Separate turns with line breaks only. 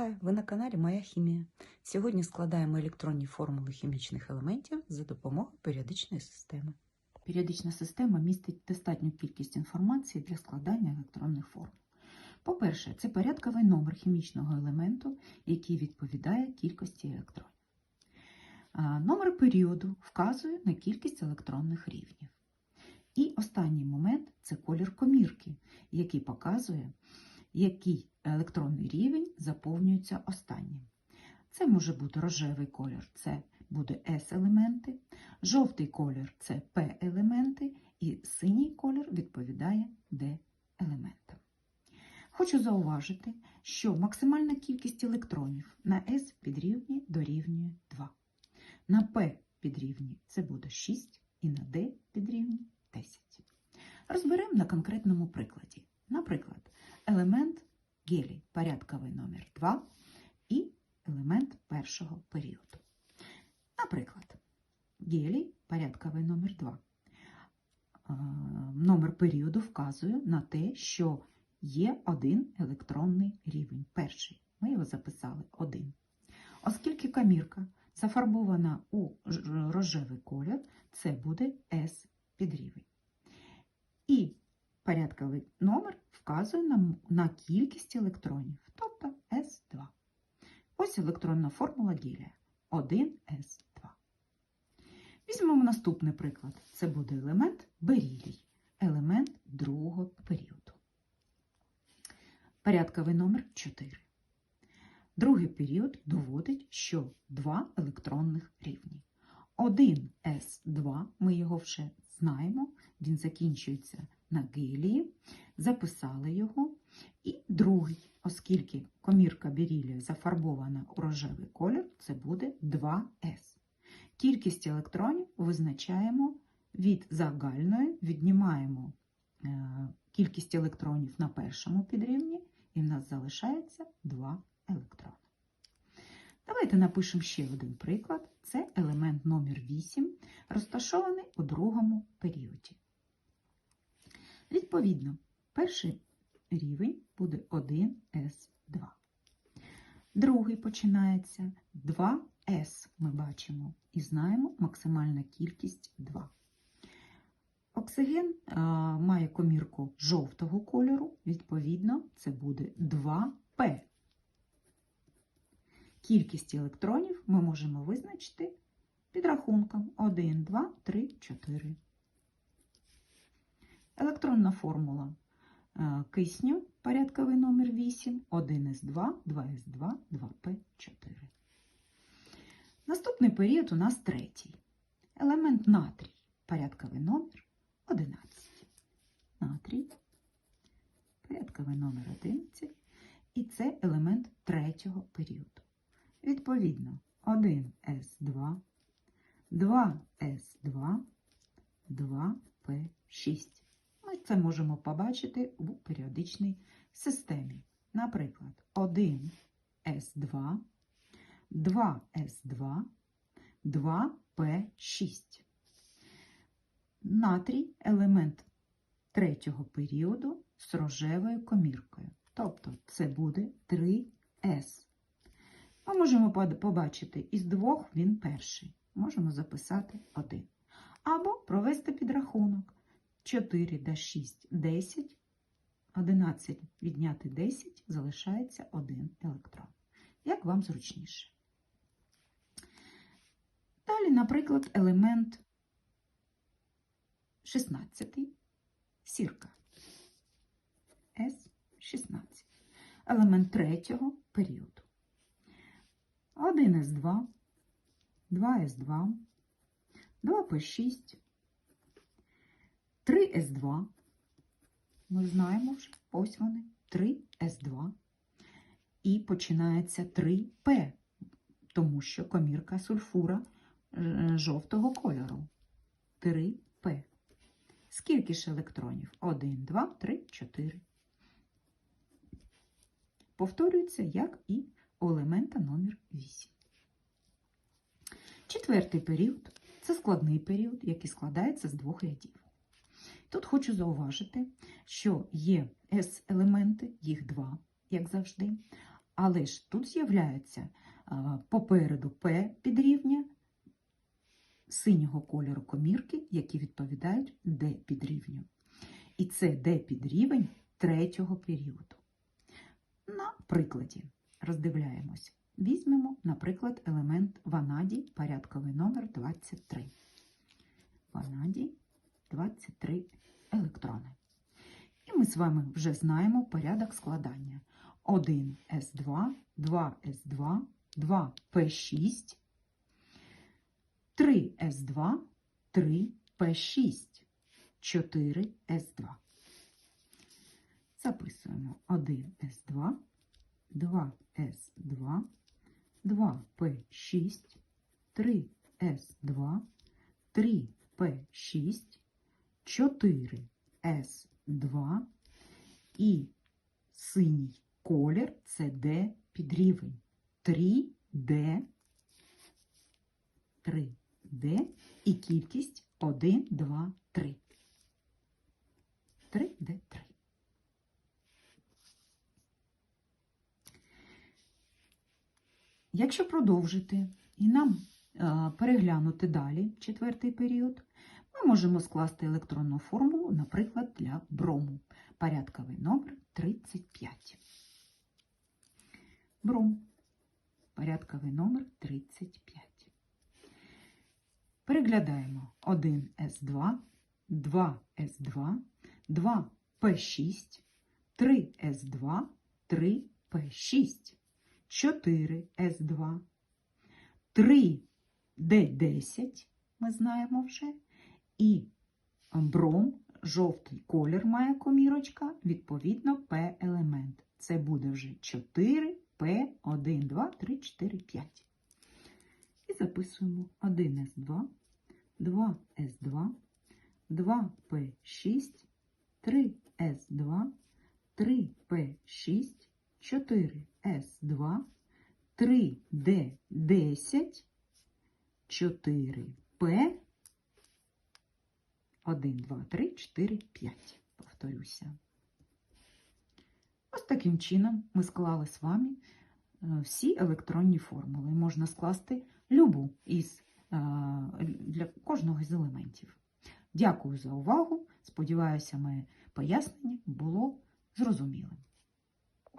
Ви на каналі Моя Хімія. Сьогодні складаємо електронні формули хімічних елементів за допомогою періодичної системи.
Періодична система містить достатню кількість інформації для складання електронних формул. По-перше, це порядковий номер хімічного елементу, який відповідає кількості електронів. Номер періоду вказує на кількість електронних рівнів. І останній момент це колір комірки, який показує, який електронний рівень заповнюється останнім. Це може бути рожевий колір, це буде S-елементи, жовтий колір це P-елементи, і синій колір відповідає D-елементам. Хочу зауважити, що максимальна кількість електронів на S підрівнює дорівнює 2. На P підрівнює це буде 6 і на D підрівнює 10. Розберемо на конкретному прикладі. Наприклад, елемент гелій порядковий номер 2 і елемент першого періоду. Наприклад, гелій порядковий номер 2. Номер періоду вказує на те, що є один електронний рівень. Перший. Ми його записали 1. Оскільки камірка зафарбована у рожевий колір, це буде S підрівень. І порядковий номер вказує нам на кількість електронів, тобто S2. Ось електронна формула гелія 1S2. Візьмемо наступний приклад. Це буде елемент берілій, елемент другого періоду. Порядковий номер 4. Другий період доводить, що два електронних рівні. 1С2, ми його вже знаємо, він закінчується на гелії, записали його. І другий, оскільки комірка берілія зафарбована у рожевий колір, це буде 2С. Кількість електронів визначаємо від загальної, віднімаємо е, кількість електронів на першому підрівні, і в нас залишається 2 електрони. Давайте напишемо ще один приклад. Це елемент номер 8, розташований у другому періоді. Відповідно, перший рівень буде 1С2. Другий починається 2С, ми бачимо, і знаємо максимальна кількість 2. Оксиген а, має комірку жовтого кольору, відповідно, це буде 2П. Кількість електронів ми можемо визначити під рахунком 1, 2, 3, 4. Електронна формула е, кисню, порядковий номер 8, 1С2, 2С2, 2П4. Наступний період у нас третій. Елемент натрій, порядковий номер 11. Натрій, порядковий номер 11. І це елемент третього періоду. Відповідно, 1С2, 2С2, 2П6. Це можемо побачити у періодичній системі. Наприклад, 1С2, 2С2, 2П6. Натрій елемент третього періоду з рожевою коміркою. Тобто це буде 3С. Ми можемо побачити, із двох він перший. Можемо записати 1. Або провести підрахунок. 4 до 6 – 10. 11 відняти 10 залишається 1 електрон. Як вам зручніше. Далі, наприклад, елемент 16 сірка. С16. Елемент третього періоду. 1С2, 2С2, 2П6, 3С2. Ми знаємо вже, ось вони, 3С2. І починається 3П, тому що комірка сульфура е, жовтого кольору. 3П. Скільки ж електронів? 1, 2, 3, 4. Повторюється, як і у елемента номер 8. Четвертий період це складний період, який складається з двох рядів. Тут хочу зауважити, що є S-елементи, їх два, як завжди, Але ж тут з'являється попереду P підрівня синього кольору комірки, які відповідають D підрівню. І це D підрівень третього періоду. На прикладі роздивляємось. Візьмемо, наприклад, елемент ванадій, порядковий номер 23. Ванадій 23 електрони. І ми з вами вже знаємо порядок складання. 1С2, 2С2, 2П6, 3С2, 3П6, 4С2. Записуємо 1С2, 2С2, 2П6, 3С2, 3П6, 4С2 і синій колір це D підрівень. 3D, 3D і кількість 1, 2, 3. 3D3. Якщо продовжити і нам е, переглянути далі четвертий період, ми можемо скласти електронну формулу, наприклад, для брому. Порядковий номер 35. Бром. Порядковий номер 35. Переглядаємо 1С2, 2С2, 2П6, 3С2, 3П6, 4С2, 3Д10, ми знаємо вже, і бром, жовтий колір має комірочка, відповідно П елемент. Це буде вже 4, П, 1, 2, 3, 4, 5. І записуємо 1С2, 2С2, 2П6, 3С2, 3П6, 4С2, 3Д10, 4П, 1, 2, 3, 4, 5. Повторюся. Ось таким чином ми склали з вами е, всі електронні формули. Можна скласти любу із, для кожного з елементів. Дякую за увагу. Сподіваюся, моє пояснення було зрозумілим.